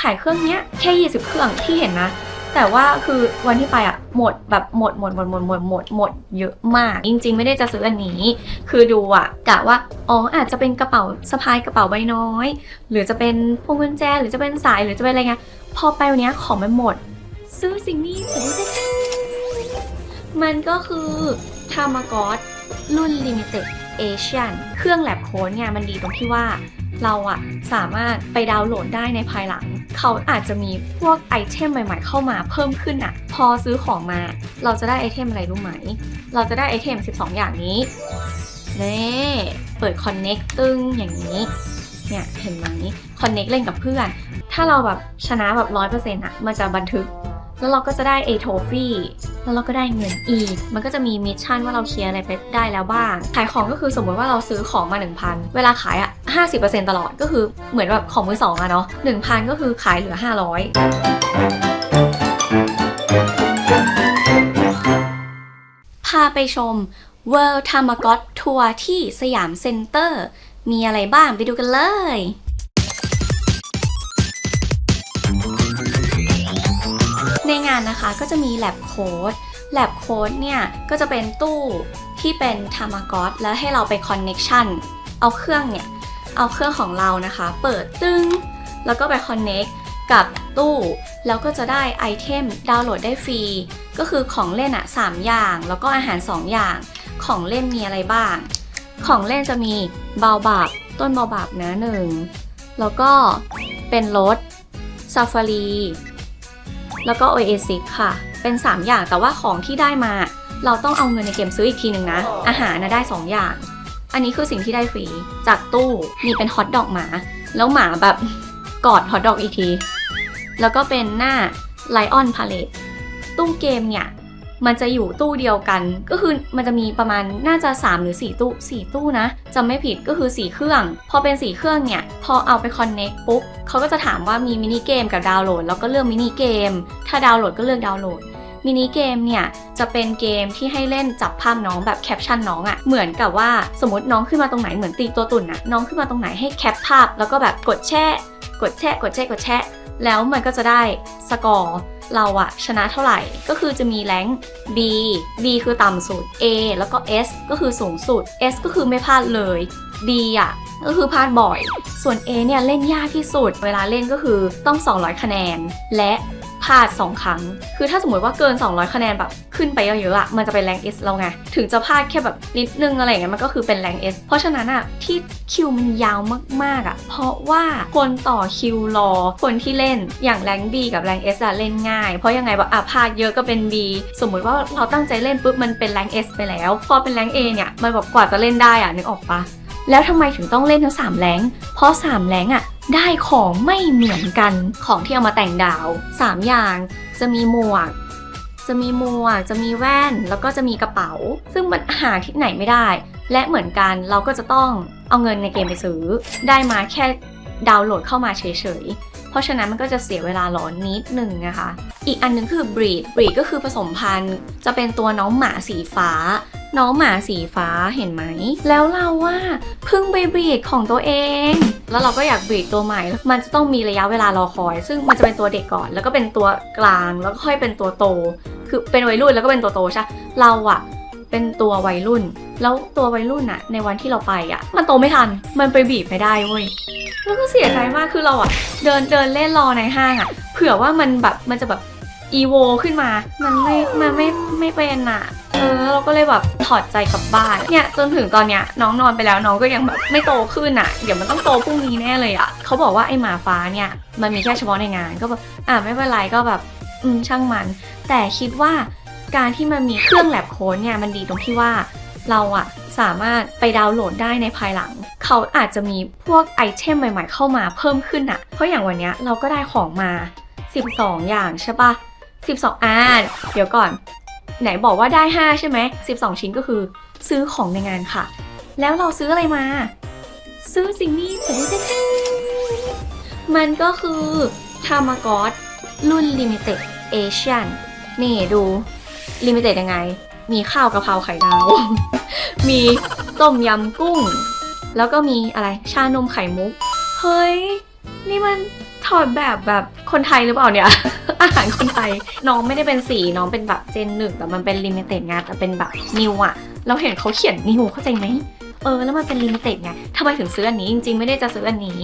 ขายเครื่องเนี้ยแค่20เครื่องที่เห็นนะ แต่ว่าคือวันที่ไปอะหมดแบบหมดหมดหมดหมดหมดหมดหมดเยอะมาก จริง ๆ ไม่ได้จะซื้ออันนี้ คือดูอะกะว่าอ๋ออาจจะเป็นกระเป๋าสะพายกระเป๋าใบน้อย หรือจะเป็นพวงกุญแจหรือจะเป็นสายหรือจะเป็นอะไรเงี้ยพอไปวันนี้ของมันหมด ซื้อสิ่งนี้ซื้อได้มันก็คือทามากอสรุ่น Limited Asian เครื่องแลบโค้ดเนี่ยมันดีตรงที่ว่า เราอะสามารถไปดาวน์โหลดได้ในภายหลัง เขาอาจจะมีพวกไอเทมใหม่ ๆ เข้ามาเพิ่มขึ้นอะพอซื้อของมา เราจะได้ไอเทมอะไรรู้ไหม เราจะได้ไอเทม 12 อย่างนี้นี่เปิด Connect ตึงอย่างนี้เนี่ยเห็นไหม Connect เล่นกับเพื่อน ถ้าเราแบบชนะแบบร้อยเปอร์เซ็นต์อะมันจะบันทึก แล้วเราก็จะได้เอโทฟี่แล้วเราก็ได้เงินอีก มันก็จะมีมิชชั่นว่าเราเคลียร์อะไรไปได้แล้วบ้าง ขายของก็คือสมมติว่าเราซื้อของมา 1,000 เวลาขายอะ50%ตลอดก็คือเหมือนแบบของมือสองอะเนาะ1,000 ก็คือขายเหลือ 500 พาไปชม World Tamagot Tour ที่สยามเซ็นเตอร์ มีอะไรบ้างไปดูกันเลยานนะคะก็จะมี lab code lab code เนี่ยก็จะเป็นตู้ที่เป็น Tamagot แล้วให้เราไป connection เอาเครื่องเนี่ย เอาเครื่องของเรานะคะ เปิดตึ้งแล้วก็ไป connect กับตู้ แล้วก็จะได้ไอเทมดาวน์โหลดได้ฟรี ก็คือของเล่นอะ3อย่าง แล้วก็อาหาร 2 อย่าง ของเล่นมีอะไรบ้าง ของเล่นจะมีเบาบาบต้นเบาบาบนะหนึ่งแล้วก็เป็นรถซาฟารี แล้วก็ Oasis ค่ะ เป็น 3 อย่างแต่ว่าของที่ได้มา เราต้องเอาเงินในเกมซื้ออีกทีหนึ่งนะ อาหารนะได้ 2 อย่าง อันนี้คือสิ่งที่ได้ฟรีจากตู้มีเป็นฮอตดอกหมา แล้วหมาแบบกอดฮอตดอกอีกที แล้วก็เป็นหน้าไลออนพาเลตตู้เกมเนี่ย มันจะอยู่ตู้เดียวกัน ก็คือมันจะมีประมาณน่าจะ 3 หรือ 4 ตู้ 4 ตู้นะจำไม่ผิดก็คือ 4 เครื่อง พอเป็น 4 เครื่องเนี่ย พอเอาไปคอนเน็กปุ๊บเขาก็จะถามว่ามีมินิเกมกับดาวน์โหลดแล้วก็เลือกมินิเกม ถ้าดาวน์โหลดก็เลือกดาวน์โหลดมินิเกมเนี่ยจะเป็นเกมที่ให้เล่นจับภาพน้องแบบแคปชั่นน้องอะ่ะเหมือนกับว่าสมมติน้องขึ้นมาตรงไหนเหมือนตีตัวตุ่นอะน้องขึ้นมาตรงไหนให้แคปภาพ แล้วก็แบบกดแช่ กดแช่กดแช่กดแช่แล้วมันก็จะได้สกอร์ เราอะชนะเท่าไหร่ ก็คือจะมีแรงค์ B B คือต่ำสุด A แล้วก็ S ก็คือสูงสุด S ก็คือไม่พลาดเลย B อะก็คือพลาดบ่อย ส่วน A เนี่ยเล่นยากที่สุด เวลาเล่นก็คือต้อง 200 คะแนน และ พลาด 2 ครั้ง คือถ้าสมมติว่าเกิน 200 คะแนนแบบขึ้นไปเยอะๆอะมันจะเป็นแรง S แล้วไง ถึงจะพลาดแค่แบบนิดนึงอะไรเงี้ยมันก็คือเป็นแรง S เพราะฉะนั้นอะที่คิวมันยาวมากๆอะเพราะว่าคนต่อคิวรอคนที่เล่นอย่างแรง B กับแรง S อะเล่นง่าย เพราะยังไงแบบอะพลาดเยอะก็เป็น B สมมุติว่าเราตั้งใจเล่นปุ๊บมันเป็นแรง S ไปแล้ว พอเป็นแรง A เนี่ยมันแบบกว่าจะเล่นได้อะนึกออกปะ แล้วทำไมถึงต้องเล่นทั้ง 3แรงเพราะ 3แรงค์อะได้ของไม่เหมือนกันของที่เอามาแต่งดาว 3 อย่างจะมีหมวก จะมีหมวก จะมีแว่น แล้วก็จะมีกระเป๋า ซึ่งมันหาที่ไหนไม่ได้ และเหมือนกันเราก็จะต้องเอาเงินในเกมไปซื้อ ได้มาแค่ดาวน์โหลดเข้ามาเฉยๆเพราะฉะนั้นมันก็จะเสียเวลารอนิดหนึ่งนะคะ อีกอันหนึงคือ breed breed ก็คือผสมพันธุ์ จะเป็นตัวน้องหมาสีฟ้า น้องหมาสีฟ้าเห็นไหม แล้วเราว่าเพิ่งไปบรีดของตัวเอง แล้วเราก็อยากบรีดตัวใหม่ มันจะต้องมีระยะเวลารอคอย ซึ่งมันจะเป็นตัวเด็กก่อน แล้วก็เป็นตัวกลาง แล้วก็ค่อยเป็นตัวโต คือเป็นวัยรุ่นแล้วก็เป็นตัวโตใช่ เราอะเป็นตัววัยรุ่น แล้วตัววัยรุ่นอะในวันที่เราไปอะมันโตไม่ทัน มันไปบีบไม่ได้เว้ย แล้วก็เสียใจมาก คือเราอะเดินเดินเล่นรอในห้างอะเผื่อว่ามันแบบ มันจะแบบ อีโวขึ้นมา มันไม่ มันไม่ ไม่เป็นอะเออ เราก็เลยแบบถอดใจกลับบ้าน เนี่ยจนถึงตอนเนี้ยน้องนอนไปแล้วน้องก็ยังแบบไม่โตขึ้นอะเดี๋ยวมันต้องโตพรุ่งนี้แน่เลยอะเขาบอกว่าไอหมาฟ้าเนี่ยมันมีแค่เฉพาะในงานก็แบบอะไม่เป็นไรก็แบบอืมช่างมัน แต่คิดว่าการที่มันมีเครื่องแลบโค้ดเนี่ยมันดีตรงที่ว่าเราอะสามารถไปดาวน์โหลดได้ในภายหลัง เขาอาจจะมีพวกไอเทมใหม่ ๆ เข้ามาเพิ่มขึ้นอะเพราะอย่างวันเนี้ยเราก็ได้ของมา 12 อย่างใช่ปะ 12อ่าเดี๋ยวก่อน ไหนบอกว่าได้ 5 ใช่ไหม 12 ชิ้นก็คือ ซื้อของในงานค่ะ แล้วเราซื้ออะไรมา ซื้อสิ่งนี้ซื้อได้มันก็คือทามากอสรุ่น Limited Asian นี่ดู Limited ยังไง มีข้าวกะเพราไข่ดาว มีต้มยำกุ้ง แล้วก็มีอะไรชานมไข่มุก เฮ้ย นี่มันถอดแบบแบบคนไทยหรือเปล่าเนี่ย อาหารคนไทย น้องไม่ได้เป็นสีน้องเป็นแบบเจนหนึ่งแต่มันเป็นลิมิเต็ดไงแต่เป็นแบบนิวอะเราเห็นเขาเขียนนิวเข้าใจไหมเออแล้วมันเป็นลิมิเต็ดไงทำไมถึงซื้ออันนี้จริงๆ ไม่ได้จะซื้ออันนี้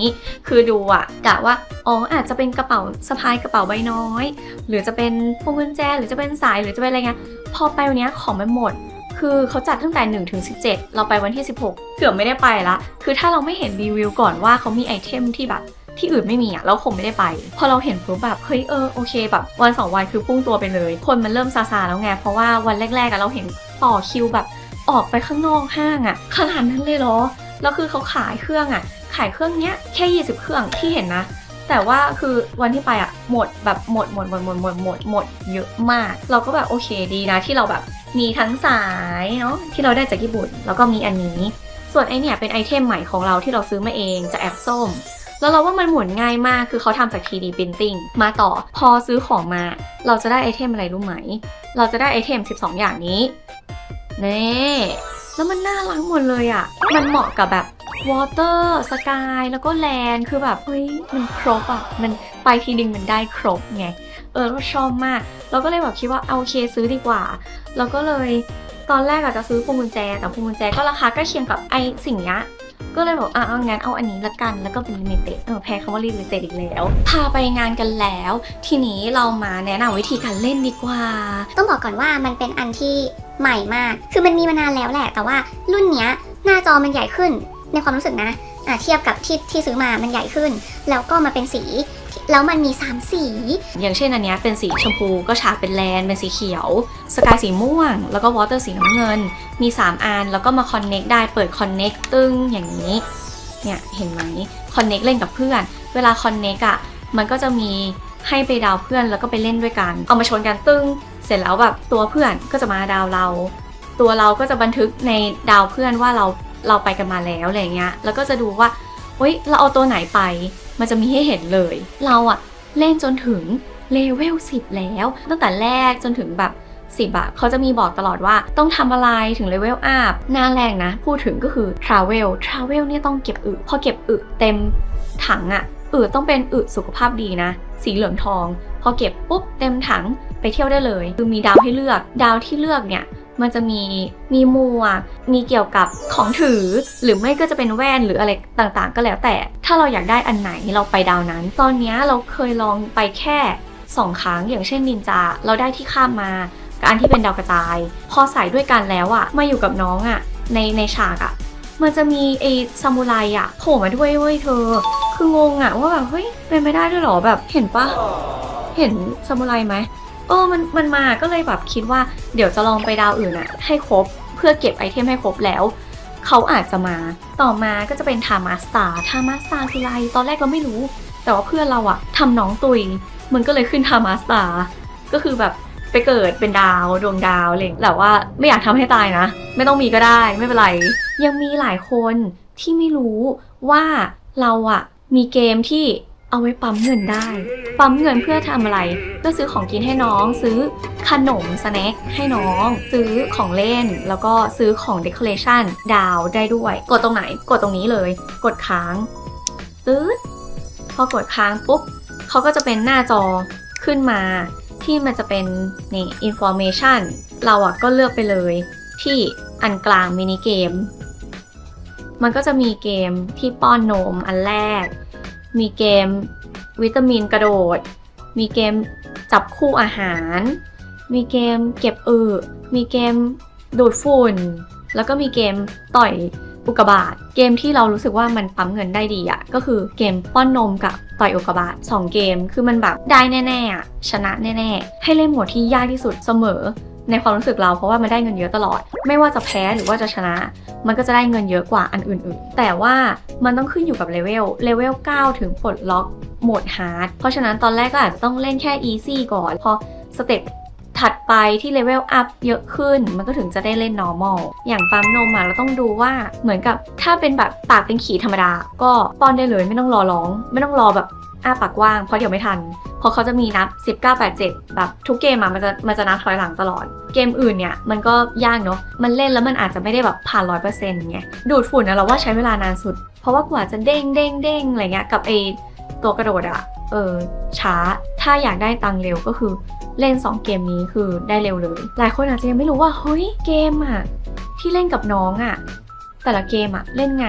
คือดูอะกะว่าอ๋ออาจจะเป็นกระเป๋าสะพายกระเป๋าใบน้อย หรือจะเป็นพวงกุญแจหรือจะเป็นสายหรือจะเป็นอะไรเงี้ยพอไปวันนี้ของมันหมด คือเขาจัดตั้งแต่1ถึง17 เราไปวันที่ 16 เกือบไม่ได้ไปละ คือถ้าเราไม่เห็นรีวิวก่อนว่าเขามีไอเทมที่แบบ ที่อื่นไม่มีอะเราคงไม่ได้ไป พอเราเห็นปุ๊บแบบเฮ้ยเออโอเคแบบวันสองวันคือพุ่งตัวไปเลย คนมันเริ่มซาซาแล้วไงเพราะว่าวันแรกๆอะเราเห็นต่อคิวแบบออกไปข้างนอกห้างอะขนาดนั้นเลยเหรอแล้วคือเขาขายเครื่องอะขายเครื่องเนี้ยแค่ 20 เครื่องที่เห็นนะแต่ว่าคือวันที่ไปอะหมดแบบหมดหมดหมดหมดหมดหมดหมดเยอะมาก เราก็แบบโอเคดีนะที่เราแบบมีทั้งสายเนาะที่เราได้จากญี่ปุ่น แล้วก็มีอันนี้ ส่วนไอเนี่ยเป็นไอเทมใหม่ของเราที่เราซื้อมาเองจากแอปส้ม แล้วเราว่ามันหมุนง่ายมากคือเขาทำจาก 3D Printing มาต่อพอซื้อของมา เราจะได้ไอเทมอะไรรู้ไหม เราจะได้ไอเทม 12 อย่างนี้เน่แล้วมันน่ารักหมดเลยอะ่ะ มันเหมาะกับแบบ Water Sky แล้วก็ Land คือแบบ เฮ้ย มันครบอะ่ะ มันไปทีนึงมันได้ครบไง เออเราชอบมาก เราก็เลยแบบคิดว่าเอาโอเคซื้อดีกว่า เราก็เลยตอนแรกอาจจะซื้อพวงกุญแจ แต่พวงกุญแจก็ราคาใกล้เคียงกับไอสิ่งนี้ ก็เลยบอกอะเอางั้นเอาอันนี้ละกัน แล้วก็เป็นลิมิเต็ดเออแพ้คำว่าลิมิเต็ดอีกแล้ว พาไปงานกันแล้ว ทีนี้เรามาแนะนำวิธีการเล่นดีกว่า ต้องบอกก่อนว่ามันเป็นอันที่ใหม่มาก คือมันมีมานานแล้วแหละ แต่ว่ารุ่นเนี้ยหน้าจอมันใหญ่ขึ้นในความรู้สึกนะอะเทียบกับที่ที่ซื้อมามันใหญ่ขึ้น แล้วก็มาเป็นสี แล้วมันมี 3 สี อย่างเช่นอันเนี้ยเป็นสีชมพูก็ฉากเป็นแลนเป็นสีเขียว สกายสีม่วง แล้วก็วอเตอร์สีน้ำเงิน มี 3อันแล้วก็มาคอนเน็กได้เปิดคอนเน็กตึ้งอย่างนี้ เนี่ยเห็นไหมคอนเน็กเล่นกับเพื่อน เวลาคอนเน็กอะมันก็จะมีให้ไปดาวเพื่อนแล้วก็ไปเล่นด้วยกัน เอามาชนกันตึ้ง เสร็จแล้วแบบตัวเพื่อนก็จะมาดาวเรา ตัวเราก็จะบันทึกในดาวเพื่อนว่าเราเราไปกันมาแล้วอะไรเงี้ย แล้วก็จะดูว่า เฮ้ยเราเอาตัวไหนไป มันจะมีให้เห็นเลย เราอะเล่นจนถึงเลเวล10 แล้ว ตั้งแต่แรกจนถึงแบบ10อะเขาจะมีบอกตลอดว่าต้องทำอะไรถึงเลเวลอัพหน้าแรกนะ พูดถึงก็คือ Travel Travel เนี่ยต้องเก็บอึพอเก็บอึเต็มถังอะอึต้องเป็นอึสุขภาพดีนะ สีเหลืองทอง พอเก็บปุ๊บเต็มถังไปเที่ยวได้เลย คือมีดาวให้เลือก ดาวที่เลือกเนี่ย มันจะมีมีหมวกมีเกี่ยวกับของถือ หรือไม่ก็จะเป็นแว่นหรืออะไรต่างๆ ก็แล้วแต่ ถ้าเราอยากได้อันไหนเราไปดาวนั้น ตอนนี้เราเคยลองไปแค่สองครั้งอย่างเช่นนินจา เราได้ที่ข้ามมากับอันที่เป็นดาวกระจาย พอใส่ด้วยกันแล้วอะมาอยู่กับน้องอะในในฉากอะมันจะมีไอ้ซามูไรอะโผล่มาด้วยเว้ยเธอ คืองงอะว่าแบบเฮ้ยเป็นไม่ได้ด้วยเหรอแบบเห็นปะเห็นซามูไรไหม เออมันมันมาก็เลยแบบคิดว่าเดี๋ยวจะลองไปดาวอื่นอะให้ครบเพื่อเก็บไอเทมให้ครบแล้ว เขาอาจจะมาต่อมาก็จะเป็นทามาสตาทามาสตาคืออะไรตอนแรกเราไม่รู้ แต่ว่าเพื่อนเราอะทำน้องตุย มันก็เลยขึ้นทามาสตาก็คือแบบไปเกิดเป็นดาวดวงดาวอะไรอย่างเลยแต่ว่าไม่อยากทำให้ตายนะ ไม่ต้องมีก็ได้ไม่เป็นไร ยังมีหลายคนที่ไม่รู้ว่าเราอะมีเกมที่ เอาไว้ปั๊มเงินได้ ปั๊มเงินเพื่อทำอะไร เพื่อซื้อของกินให้น้อง ซื้อขนมสแน็คให้น้อง ซื้อของเล่น แล้วก็ซื้อของเดคอเรชันดาวได้ด้วย กดตรงไหน กดตรงนี้เลย กดค้างตืดพอกดค้างปุ๊บเขาก็จะเป็นหน้าจอขึ้นมา ที่มันจะเป็นนี่ information เราอะก็เลือกไปเลย ที่อันกลางมินิเกม มันก็จะมีเกมที่ป้อนนมอันแรก มีเกมวิตามินกระโดด มีเกมจับคู่อาหาร มีเกมเก็บอึมีเกมดูดฝุ่น แล้วก็มีเกมต่อยอุกกาบาตเกมที่เรารู้สึกว่ามันปั๊มเงินได้ดีอะก็คือเกมป้อนนมกับต่อยอุกกาบาตสองเกม คือมันแบบได้แน่ๆอะชนะแน่ๆ ให้เล่นหมดที่ยากที่สุดเสมอ ในความรู้สึกเราเพราะว่ามันได้เงินเยอะตลอด ไม่ว่าจะแพ้หรือว่าจะชนะ มันก็จะได้เงินเยอะกว่าอันอื่นๆ แต่ว่ามันต้องขึ้นอยู่กับเลเวลเลเวล 9 ถึงปลดล็อกโหมดฮาร์ดเพราะฉะนั้นตอนแรกก็อาจจะต้องเล่นแค่ easy ก่อน พอสเต็ปถัดไปที่เลเวลอัพเยอะขึ้น มันก็ถึงจะได้เล่น normal อย่างปั๊มนมอะเราต้องดูว่าเหมือนกับถ้าเป็นแบบปากเป็นขีดธรรมดา ก็ป้อนได้เลยไม่ต้องรอร้อง ไม่ต้องรอแบบ อ้าปากกว้างเพราะเดี๋ยวไม่ทัน เพราะเขาจะมีนับ 19 8 7 แบบทุกเกมอะมันจะมันจะนับถอยหลังตลอด เกมอื่นเนี่ยมันก็ยากเนาะ มันเล่นแล้วมันอาจจะไม่ได้แบบผ่านร้อยเปอร์เซ็นต์ไงดูดฝุ่นนะเราว่าใช้เวลานานสุด เพราะว่ากว่าจะเด้งเด้งเด้งอะไรเงี้ยกับไอตัวกระโดดอะเออช้า ถ้าอยากได้ตังเร็วก็คือเล่น 2 เกมนี้คือได้เร็วเลย หลายคนอาจจะยังไม่รู้ว่าเฮ้ยเกมอะที่เล่นกับน้องอะ แต่ละเกมอะเล่นไง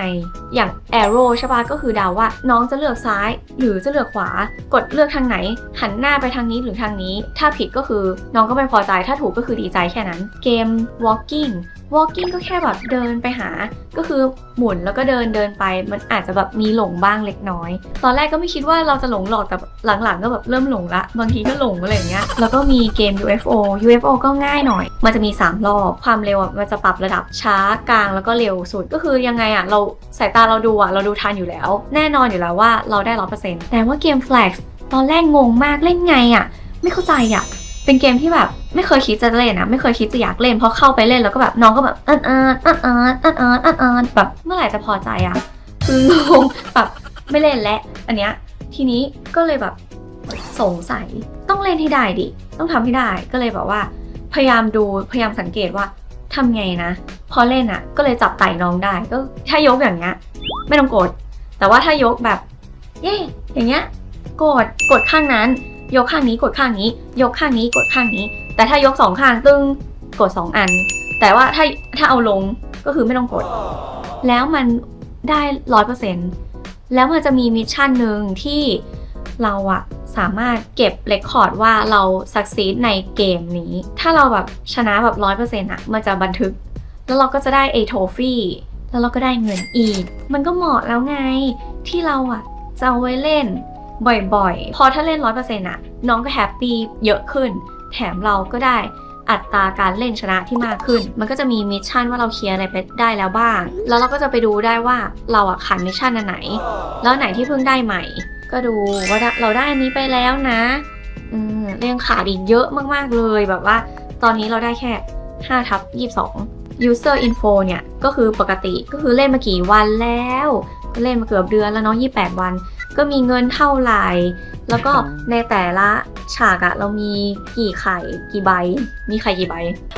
อย่าง Arrow ใช่ปะก็คือเดาว่า น้องจะเลือกซ้าย หรือจะเลือกขวา กดเลือกทางไหน หันหน้าไปทางนี้หรือทางนี้ ถ้าผิดก็คือน้องก็ไม่พอใจถ้าถูกก็คือดีใจแค่นั้น เกม Walking Walking ก็แค่แบบเดินไปหา ก็คือหมุนแล้วก็เดินเดินไป มันอาจจะแบบมีหลงบ้างเล็กน้อย ตอนแรกก็ไม่คิดว่าเราจะหลงหรอกแต่หลังๆ ก็แบบเริ่มหลงละ บางทีก็หลงอะไรเงี้ย แล้วก็มีเกม UFO UFO ก็ง่ายหน่อย มันจะมี 3 รอบ ความเร็วมันจะปรับระดับช้ากลางแล้วก็เร็วสุด ก็คือยังไงอะเราสายตาเราดูอะเราดูทันอยู่แล้ว แน่นอนอยู่แล้วว่าเราได้ร้อยเปอร์เซ็นต์แต่ว่าเกม Flash ตอนแรกงงมากเล่นไงอะไม่เข้าใจอะ เป็นเกมที่แบบไม่เคยคิดจะเล่นนะไม่เคยคิดจะอยากเล่นเพราะเข้าไปเล่นแล้วก็แบบน้องก็แบบเอินเอินเอินเอินเอินเอินเอินเอินแบบเมื่อไหร่จะพอใจอะคืองงแบบไม่เล่นและ อันเนี้ยทีนี้ก็เลยแบบสงสัยต้องเล่นให้ได้ดิต้องทำให้ได้ก็เลยแบบว่า พยายามดูพยายามสังเกตว่าทำไงนะ พอเล่นอะก็เลยจับไต่น้องได้ก็ถ้ายกอย่างเงี้ยไม่ต้องกด แต่ว่าถ้ายกแบบเย่อย่างเงี้ยกดกดข้างนั้น ยกข้างนี้กดข้างนี้ ยกข้างนี้กดข้างนี้ แต่ถ้ายกสองข้างตึงกดสองอัน แต่ว่าถ้าถ้าเอาลงก็คือไม่ต้องกด แล้วมันได้ร้อยเปอร์เซ็นต์แล้วมันจะมีมิชชั่นหนึ่งที่เราอะสามารถเก็บเรคคอร์ดว่าเราสักซีดในเกมนี้ ถ้าเราแบบชนะแบบร้อยเปอร์เซ็นต์อะมันจะบันทึก แล้วเราก็จะได้เอโทฟี่แล้วเราก็ได้เงินอีก มันก็เหมาะแล้วไงที่เราอะจะเอาไว้เล่น บ่อยๆ พอถ้าเล่น100%อะน้องก็แฮปปี้เยอะขึ้น แถมเราก็ได้อัตราการเล่นชนะที่มากขึ้น มันก็จะมีมิชชั่นว่าเราเคลียร์อะไรไปได้แล้วบ้าง แล้วเราก็จะไปดูได้ว่าเราอะขันมิชชั่นอันไหน แล้วไหนที่เพิ่งได้ใหม่ ก็ดูว่าเราได้อันนี้ไปแล้วนะอืมเรียงขาดอีกเยอะมากๆเลยแบบว่า ตอนนี้เราได้แค่5ทับ22 user info เนี่ย ก็คือปกติก็คือเล่นมากี่วันแล้ว ก็เล่นมาเกือบเดือนแล้วเนาะ28 วัน ก็มีเงินเท่าไหร่ แล้วก็ในแต่ละฉากอะเรามีกี่ไข่กี่ใบ มีไข่กี่ใบ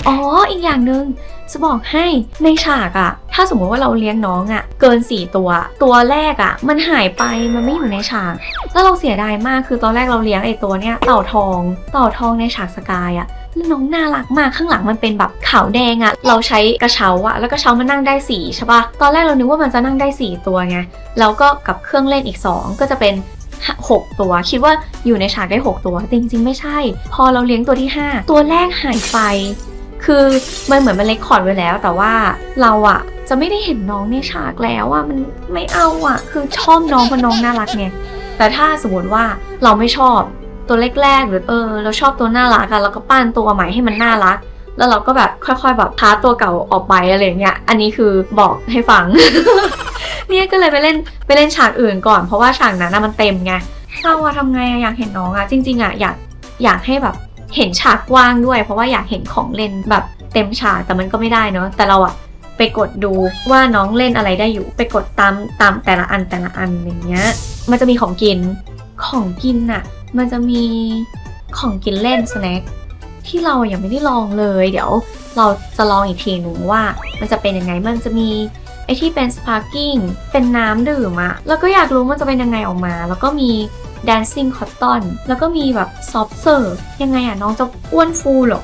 อ๋อ อีกอย่างหนึ่งจะบอกให้ในฉากอะถ้าสมมติว่าเราเลี้ยงน้องอะเกิน 4 ตัว ตัวแรกอะมันหายไปมันไม่อยู่ในฉากแล้วเราเสียดายมากคือตอนแรกเราเลี้ยงไอ้ตัวเนี้ยเต่าทอง เต่าทองในฉากสกายอะแล้ว น้องน่ารักมากข้างหลังมันเป็นแบบขาวแดงอะเราใช้กระเช้าอะแล้วกระเช้ามันนั่งได้สี่ใช่ปะตอนแรกเรานึกว่ามันจะนั่งได้สี่ตัวไงแล้วก็กับเครื่องเล่นอีก 2 ก็จะเป็น 6 ตัว คิดว่าอยู่ในฉากได้ 6 ตัวจริงๆ ไม่ใช่ พอเราเลี้ยงตัวที่ 5 ตัวแรกหายไปคือมันเหมือนมันเล็กคอดไว้แล้ว แต่ว่าเราอะจะไม่ได้เห็นน้องในฉากแล้วอะมันไม่เอาอะคือชอบน้องเพราะน้องน่ารักไงแต่ถ้าสมมติว่าเราไม่ชอบ ตัวแรกๆหรือเออเราชอบตัวน่ารักอะเราก็ปั้นตัวใหม่ให้มันน่ารัก แล้วเราก็แบบค่อยๆแบบพาตัวเก่าออกไปอะไรเงี้ยอันนี้คือบอกให้ฟัง เนี่ยก็เลยไปเล่นไปเล่นฉากอื่นก่อน เพราะว่าฉากนั้นมันเต็มไงเราอะทำไงอะอยากเห็นน้องอะจริง ๆอะอยากอยากให้แบบเห็นฉากกว้างด้วย เพราะว่าอยากเห็นของเล่นแบบเต็มฉากแต่มันก็ไม่ได้เนาะแต่เราอะไปกดดูว่าน้องเล่นอะไรได้อยู่ ไปกดตามตามแต่ละอันแต่ละอันอย่างเงี้ย มันจะมีของกินของกินอะ มันจะมีของกินเล่นสแน็คที่เรายังไม่ได้ลองเลย เดี๋ยวเราจะลองอีกทีหนึ่งว่า มันจะเป็นยังไงมันจะมีไอที่เป็นสปาร์กิ้งเป็นน้ำดื่มอะแล้วก็อยากรู้มันจะเป็นยังไงออกมา แล้วก็มี dancing cotton แล้วก็มีแบบ soft serve ยังไงอะน้องจะอ้วนฟูเหรอ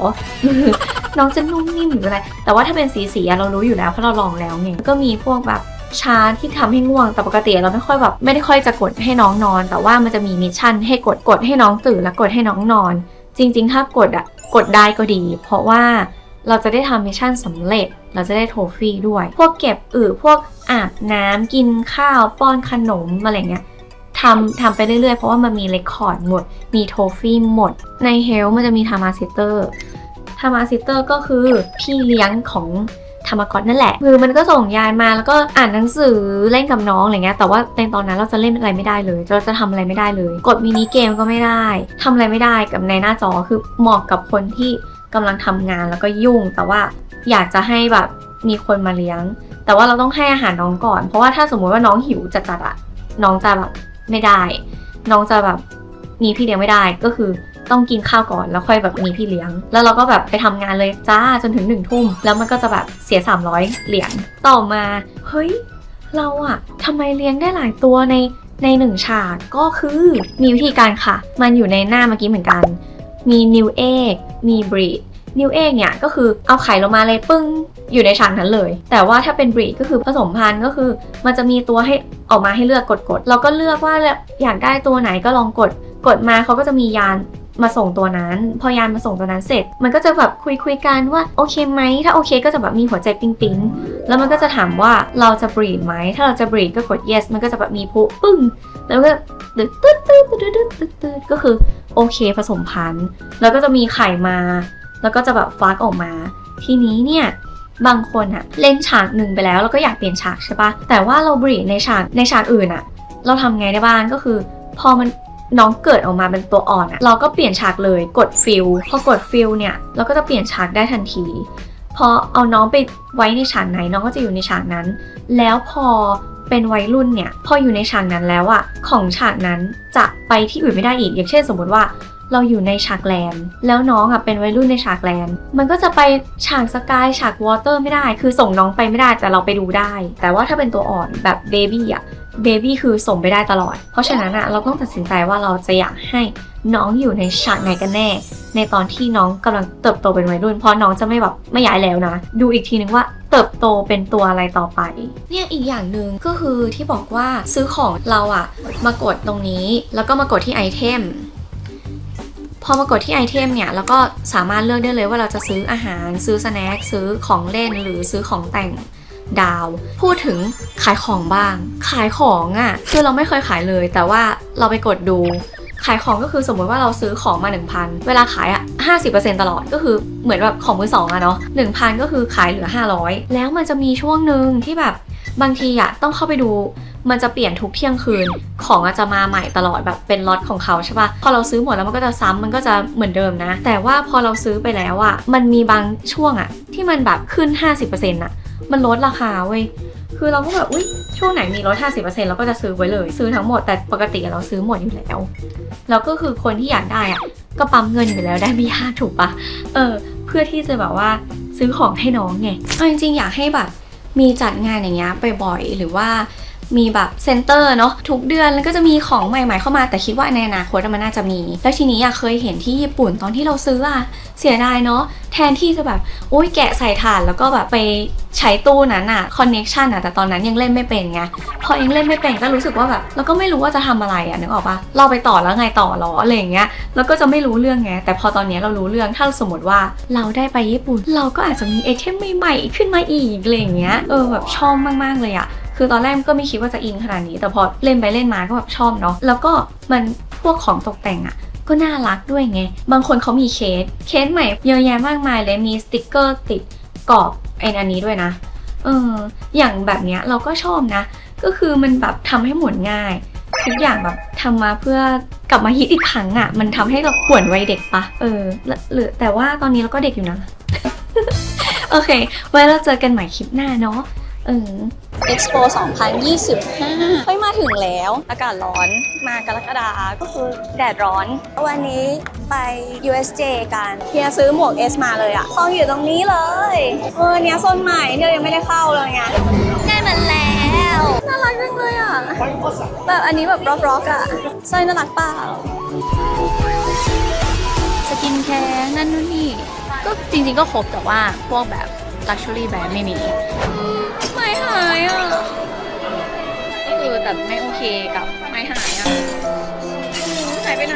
น้องจะนุ่มนิ่มหรืออะไร แต่ว่าถ้าเป็นสีสีอะเรารู้อยู่แล้วเพราะเราลองแล้วไงก็มีพวกแบบ ชาที่ทำให้ง่วงแต่ปกติเราไม่ค่อยแบบไม่ได้ค่อยจะกดให้น้องนอน แต่ว่ามันจะมีมิชชั่นให้กดกดให้น้องตื่นแล้วกดให้น้องนอน จริง ๆ ถ้ากดอะกดได้ก็ดี เพราะว่าเราจะได้ทำมิชชั่นสำเร็จ เราจะได้โทฟี่ด้วย พวกเก็บอึพวกอาบน้ำกินข้าวป้อนขนมอะไรเงี้ยทำทำไปเรื่อยๆ เพราะว่ามันมีเรคคอร์ดหมด มีโทฟี่หมด ในเฮลมันจะมีทามาซิเตอร์ทามาซิเตอร์ก็คือพี่เลี้ยงของ ธรรมกรนั่นแหละคือมันก็ส่งยายมาแล้วก็อ่านหนังสือเล่นกับน้องอะไรเงี้ยแต่ว่าในตอนนั้นเราจะเล่นอะไรไม่ได้เลย เราจะทำอะไรไม่ได้เลย กดมินิเกมก็ไม่ได้ทำอะไรไม่ได้กับในหน้าจอคือเหมาะกับคนที่กำลังทำงานแล้วก็ยุ่ง แต่ว่าอยากจะให้แบบมีคนมาเลี้ยง แต่ว่าเราต้องให้อาหารน้องก่อน เพราะว่าถ้าสมมุติว่าน้องหิวจัดๆอะน้องจะแบบไม่ได้ น้องจะแบบมีพี่เลี้ยงไม่ได้ก็คือ ต้องกินข้าวก่อนแล้วค่อยแบบมีพี่เลี้ยง แล้วเราก็แบบไปทำงานเลยจ้าจนถึงหนึ่งทุ่มแล้วมันก็จะแบบเสีย 300 เหรียญต่อมาเฮ้ยเราอะทำไมเลี้ยงได้หลายตัวในในหนึ่งฉากก็คือมีวิธีการค่ะ มันอยู่ในหน้าเมื่อกี้เหมือนกัน มี new egg มี breed new egg เนี่ยก็คือเอาไข่ลงมาเลยปึ้งอยู่ในฉากนั้นเลย แต่ว่าถ้าเป็น breed ก็คือผสมพันธุ์ก็คือ มันจะมีตัวให้ออกมาให้เลือกกดๆเราก็เลือกว่าอยากได้ตัวไหนก็ลองกดกดมาเขาก็จะมียาน มาส่งตัวนั้น พอยานมาส่งตัวนั้นเสร็จ มันก็จะแบบคุยคุยกันว่าโอเคไหม ถ้าโอเคก็จะแบบมีหัวใจปิ๊งปิ๊งแล้วมันก็จะถามว่าเราจะ breed ไหม ถ้าเราจะ breed ก็กด yes มันก็จะแบบมีพุปึ้ง แล้วก็ตึ๊ดตึ๊ดตึ๊ดตึ๊ดตึ๊ดตึ๊ดตึ๊ดก็คือโอเคผสมพันธุ์ แล้วก็จะมีไข่มา แล้วก็จะแบบฟักออกมา ทีนี้เนี่ยบางคนอะเล่นฉากหนึ่งไปแล้ว แล้วก็อยากเปลี่ยนฉากใช่ปะแต่ว่าเราบรีดในฉากในฉากอื่นอะเราทำไงได้บ้างก็คือ พอมัน น้องเกิดออกมาเป็นตัวอ่อนอะเราก็เปลี่ยนฉากเลยกดฟิลพอกดฟิลเนี่ยเราก็จะเปลี่ยนฉากได้ทันทีพอเอาน้องไปไว้ในฉากไหนน้องก็จะอยู่ในฉากนั้น แล้วพอเป็นวัยรุ่นเนี่ยพออยู่ในฉากนั้นแล้วอะของฉากนั้นจะไปที่อื่นไม่ได้อีก อย่างเช่นสมมติว่า เราอยู่ในฉากแลนด์แล้วน้องอะเป็นวัยรุ่นในฉากแลนด์มันก็จะไปฉากสกายฉากวอเตอร์ไม่ได้ คือส่งน้องไปไม่ได้แต่เราไปดูได้ แต่ว่าถ้าเป็นตัวอ่อนแบบเบบี้อะเบบี้คือส่งไปได้ตลอด เพราะฉะนั้นอะเราต้องตัดสินใจว่าเราจะอยากให้น้องอยู่ในฉากไหนกันแน่ ในตอนที่น้องกำลังเติบโตเป็นวัยรุ่น เพราะน้องจะไม่แบบไม่ย้ายแล้วนะ ดูอีกทีนึงว่าเติบโตเป็นตัวอะไรต่อไป เนี่ยอีกอย่างหนึ่งก็คือที่บอกว่าซื้อของเราอะมากดตรงนี้ แล้วก็มากดที่ไอเทม พอมากดที่ไอเทมเนี่ยแล้วก็สามารถเลือกได้เลยว่าเราจะซื้ออาหาร ซื้อสแน็คซื้อของเล่นหรือซื้อของแต่งดาว พูดถึงขายของบ้าง ขายของอะ่ะคือเราไม่เคยขายเลย แต่ว่าเราไปกดดูขายของก็คือสมมติว่าเราซื้อของมา 1,000 เวลาขายอะ50%ตลอดก็คือเหมือนแบบของมือสองอะเนาะ1,000 ก็คือขายเหลือ 500 แล้วมันจะมีช่วงหนึ่งที่แบบ บางทีอะต้องเข้าไปดู มันจะเปลี่ยนทุกเที่ยงคืน ของอาจจะมาใหม่ตลอดแบบเป็นล็อตของเขาใช่ปะพอเราซื้อหมดแล้วมันก็จะซ้ำมันก็จะเหมือนเดิมนะ แต่ว่าพอเราซื้อไปแล้วอะมันมีบางช่วงอะที่มันแบบขึ้น 50%อะมันลดราคาเว้ยคือเราก็แบบอุ้ยช่วงไหนมีลด50%เราก็จะซื้อไว้เลย ซื้อทั้งหมดแต่ปกติเราซื้อหมดอยู่แล้วแล้วก็คือคนที่อยากได้อะก็ปั๊มเงินอยู่แล้วได้ไม่ยากถูกปะเออ เพื่อที่จะแบบว่าซื้อของให้น้องไงเอาจริงๆอยากให้แบบ มีจัดงานอย่างเงี้ยบ่อยๆหรือว่า มีแบบเซ็นเตอร์เนาะทุกเดือนแล้วก็จะมีของใหม่ๆเข้ามาแต่คิดว่าในอนาคตมันน่าจะมี แล้วทีนี้อะเคยเห็นที่ญี่ปุ่นตอนที่เราซื้ออะเสียดายเนาะแทนที่จะแบบโอ้ยแกะใส่ถ่านแล้วก็แบบไปใช้ตู้นั้นอะคอนเน็ชันอะแต่ตอนนั้นยังเล่นไม่เป็นไงพอยังเล่นไม่เป็นก็รู้สึกว่าแบบเราก็ไม่รู้ว่าจะทำอะไรอะนึกออกปะเราไปต่อแล้วไงต่อหรออะไรอย่างเงี้ยแล้วก็จะไม่รู้เรื่องไงแต่พอตอนนี้เรารู้เรื่องถ้าสมมติว่าเราได้ไปญี่ปุ่น เราก็อาจจะมีไอเทมใหม่ๆขึ้นมาอีกอะไรอย่างเงี้ยเออแบบชอบมากๆเลยอะ คือตอนแรกก็ไม่คิดว่าจะอินขนาดนี้ แต่พอเล่นไปเล่นมาก็แบบชอบเนาะแล้วก็มันพวกของตกแต่งอะก็น่ารักด้วยไง บางคนเขามีเคส เคสใหม่เยอะแยะมากมายเลยมีสติกเกอร์ติดกรอบไอ้อันนี้ด้วยนะ เออ อย่างแบบเนี้ยเราก็ชอบนะ ก็คือมันแบบทำให้หมุนง่าย ทุกอย่างแบบทำมาเพื่อกลับมาฮิตอีกครั้งอะ่ะ มันทำให้เราหวนวัยเด็กปะ เออ หรือแต่ว่าตอนนี้เราก็เด็กอยู่นะ โอเค ไว้เราเจอกันใหม่คลิปหน้าเนาะ เออ Expo 2025เฮ้ยมาถึงแล้ว อากาศร้อนมากรกฎาก็คือแดดร้อน วันนี้ไป USJ กันเฮียซื้อหมวก S มาเลยอะห้องอยู่ตรงนี้เลย เออเนี้ยโซนใหม่ที่เรายังไม่ได้เข้าเลยไงได้มันแล้วน่ารักจังเลยอะแบบอันนี้แบบร็อกๆอะใส่น่ารักเปล่าสกินแคร์นั่นนู่นนี่ก็จริงๆก็ครบแต่ว่าพวกแบบ ลักชัวรี่แบรนด์ไม่มี ไม่หายอะก็คือแต่ไม่โอเคกับไม่หายอะหายไปไหน